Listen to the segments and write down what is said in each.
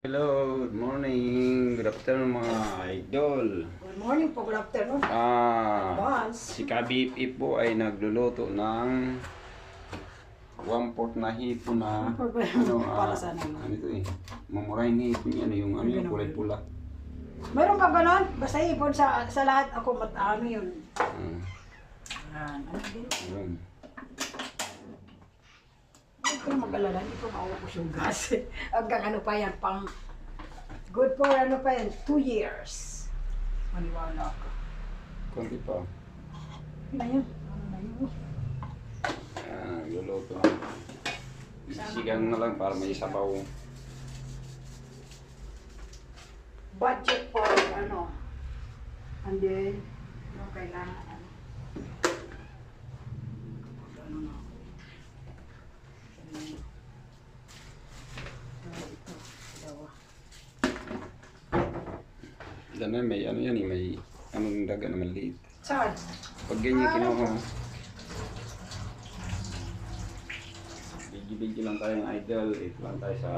Hello, good morning, good afternoon mga idol. Good morning po, good afternoon. Ah, Advance. si Kabib po ay nagluluto ng one fourth na hipon na ano, ah, Para saan yun? ano ito eh, mamurahin na hipon yan, yung ano yung kulay pula. Mayroon pa ba nun? Basta ipon sa, sa lahat ako mat ano yun. Ah, Yan, ano din. yun. Ko mag-alala, hindi ko maubos yung gas. Hanggang ano pa yan, pang good for ano pa yan, two years. Maniwala ka. Konti pa. Yun na yun. Ano na yun? Ah, nagluluto. Sigang na lang para may sabaw. Budget for ano. And then, yung kailangan ano. Ano na ako. Ano. Ah, ito, dalawa. Dana may ano yan eh, may anong daga na maliit. Saan? Pag ganyan kinuha mo. Bigyo-bigyo lang tayo ng idol. Ito lang tayo sa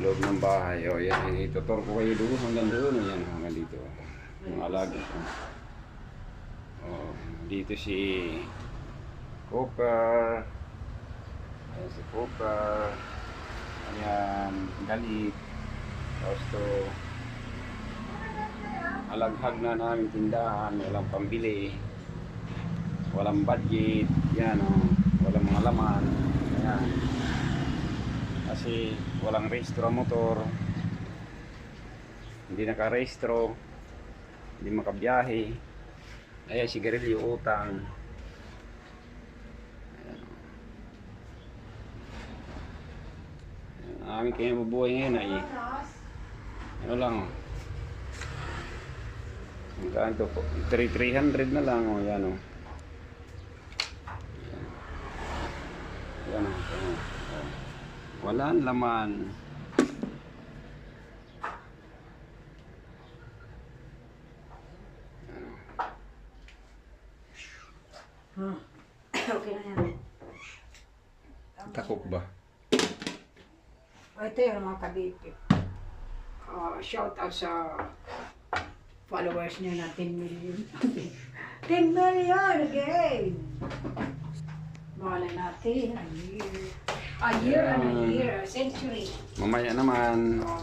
loob ng bahay. O yan, itutor ko kayo doon hanggang doon. O yan, hanggang dito. Yung alagi ko. O, dito si Cooper. Ayan si Cooper. Ayan, galit. Tapos to, alaghag na namin tindahan, walang pambili, walang budget, yan o, walang mga laman, yan. Kasi walang rehistro ang motor, hindi nakarehistro, hindi makabiyahe, ay sigarilyo utang. Ayan, o. Ayan, Ang aming kinabubuhay ngayon ay ano lang o. Magkano to po? 3 300 na lang oh, yan oh. Yan. Yan oh. Oh. Walang laman. Hmm. okay na yan. Takop ba? O, ito yung mga kabipip. Uh, shout out sa followers niya na 10 million. 10 million again! Malay natin, a year. A year and a year, a century. Mamaya naman. Uh,